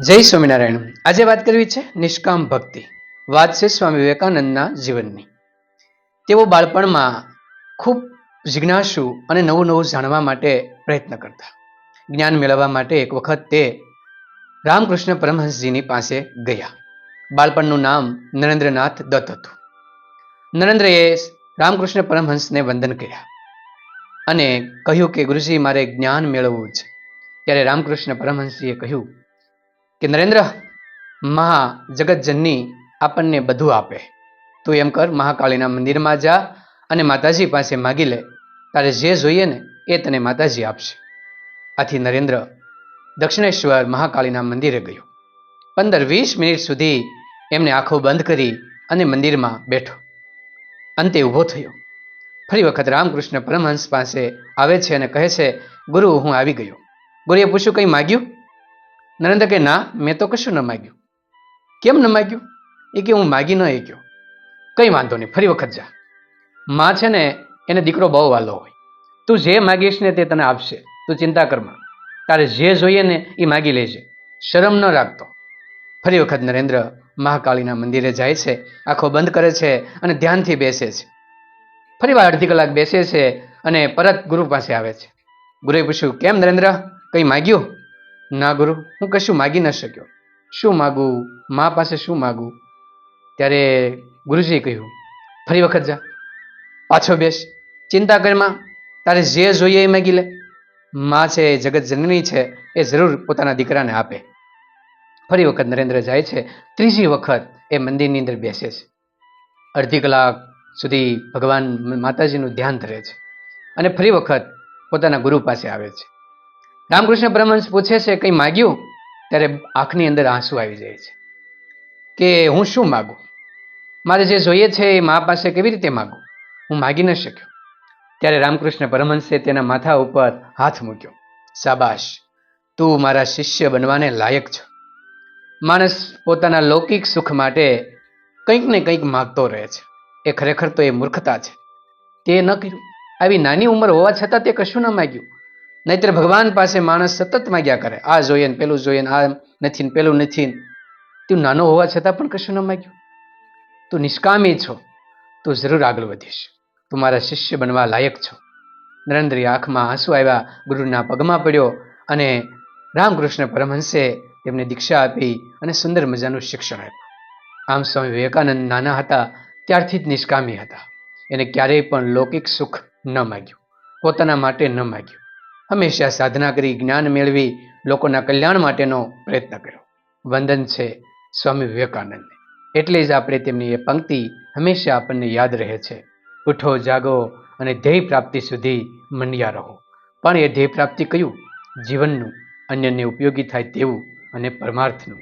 જય સ્વામિનારાયણ. આજે વાત કરવી છે નિષ્કામ ભક્તિ. વાત છે સ્વામી વિવેકાનંદના જીવનની. તેઓ બાળપણમાં ખૂબ જિજ્ઞાસુ અને નવું નવું જાણવા માટે પ્રયત્ન કરતા. જ્ઞાન મેળવવા માટે એક વખત તે રામકૃષ્ણ પરમહંસજીની પાસે ગયા. બાળપણનું નામ નરેન્દ્રનાથ દત્ત હતું. નરેન્દ્રએ રામકૃષ્ણ પરમહંસને વંદન કર્યા અને કહ્યું કે ગુરુજી, મારે જ્ઞાન મેળવવું છે. ત્યારે રામકૃષ્ણ પરમહંસજીએ કહ્યું કે નરેન્દ્ર મહા જગતજનની આપણને બધું આપે. તું એમ કર, મહાકાળીના મંદિરમાં જા અને માતાજી પાસે માગી લે. તારે જે જોઈએ ને, એ તને માતાજી આપશે. આથી નરેન્દ્ર દક્ષિણેશ્વર મહાકાળીના મંદિરે ગયો. પંદર વીસ મિનિટ સુધી એમને આંખો બંધ કરી અને મંદિરમાં બેઠો. અંતે ઊભો થયો. ફરી વખત રામકૃષ્ણ પરમહંસ પાસે આવે છે અને કહે છે, ગુરુ, હું આવી ગયો. ગુરુએ પૂછ્યું કંઈ માગ્યું? નરેન્દ્ર કે ના, મેં તો કશું ન માગ્યું. કેમ ન માગ્યું? એ કે, હું માગી ન એક્યો કંઈ વાંધો નહીં, ફરી વખત જા. માં છે ને, એને દીકરો બહુ વાલો હોય. તું જે માગીશ ને તે તને આપશે. તું ચિંતા કરમાં તારે જે જોઈએ ને એ માગી લેજે. શરમ ન રાખતો. ફરી વખત નરેન્દ્ર મહાકાળીના મંદિરે જાય છે, આંખો બંધ કરે છે અને ધ્યાનથી બેસે છે. ફરી વાર અડધી કલાક બેસે છે અને પરત ગુરુ પાસે આવે છે. ગુરુએ પૂછ્યું, કેમ નરેન્દ્ર, કંઈ માગ્યું? ના ગુરુ, હું કશું માગી ન શક્યો. શું માગું? મા પાસે શું માગું? ત્યારે ગુરુજીએ કહ્યું, ફરી વખત જા. પાછો બેસ. ચિંતા કરમાં તારે જે જોઈએ એ માગી લે. મા છે, જગત જનની છે, એ જરૂર પોતાના દીકરાને આપે. ફરી વખત નરેન્દ્ર જાય છે. ત્રીજી વખત એ મંદિરની અંદર બેસે છે. અડધી કલાક સુધી ભગવાન માતાજીનું ધ્યાન ધરે છે. અને ફરી વખત પોતાના ગુરુ પાસે આવે છે. રામકૃષ્ણ પરમહંસ પૂછે છે, કંઈ માગ્યું? ત્યારે આંખની અંદર આંસુ આવી જાય છે કે, હું શું માગું? મારે જે જોઈએ છે એ મા પાસે કેવી રીતે માગું? હું માગી ન શક્યો. ત્યારે રામકૃષ્ણ પરમહંસે તેના માથા ઉપર હાથ મૂક્યો. શાબાશ તું મારા શિષ્ય બનવાને લાયક છો. માણસ પોતાના લૌકિક સુખ માટે કંઈક ને કંઈક માગતો રહે છે. એ ખરેખર તો એ મૂર્ખતા છે. તે ન કર્યું. આવી નાની ઉંમર હોવા છતાં તે કશું ન માગ્યું. નહીતર ભગવાન પાસે માણસ સતત માગ્યા કરે, આ જોઈએ ને, પેલું જોઈએ ને, આ નથી ને, પેલું નથી. તું નાનો હોવા છતાં પણ કશું ન માગ્યું. તું નિષ્કામી છો, તું જરૂર આગળ વધીશ. તું મારા શિષ્ય બનવા લાયક છો. નરેન્દ્રની આંખમાં આંસુ આવ્યા, ગુરુના પગમાં પડ્યો અને રામકૃષ્ણ પરમહંસે તેમને દીક્ષા આપી અને સુંદર મજાનું શિક્ષણ આપ્યું. આમ સ્વામી વિવેકાનંદ નાના હતા, ત્યારથી જ નિષ્કામી હતા. એને ક્યારેય પણ લૌકિક સુખ ન માગ્યું. પોતાના માટે ન માગ્યું. હંમેશા સાધના કરી જ્ઞાન મેળવી લોકોના કલ્યાણ માટેનો પ્રયત્ન કર્યો. વંદન છે સ્વામી વિવેકાનંદને. એટલે જ આપણે તેમની એ પંક્તિ હંમેશા આપણને યાદ રહે છે. ઉઠો, જાગો અને ધ્યેય પ્રાપ્તિ સુધી મંડ્યા રહો. પણ એ ધ્યેય પ્રાપ્તિ કયું? જીવનનું, અન્યને ઉપયોગી થાય તેવું અને પરમાર્થનું.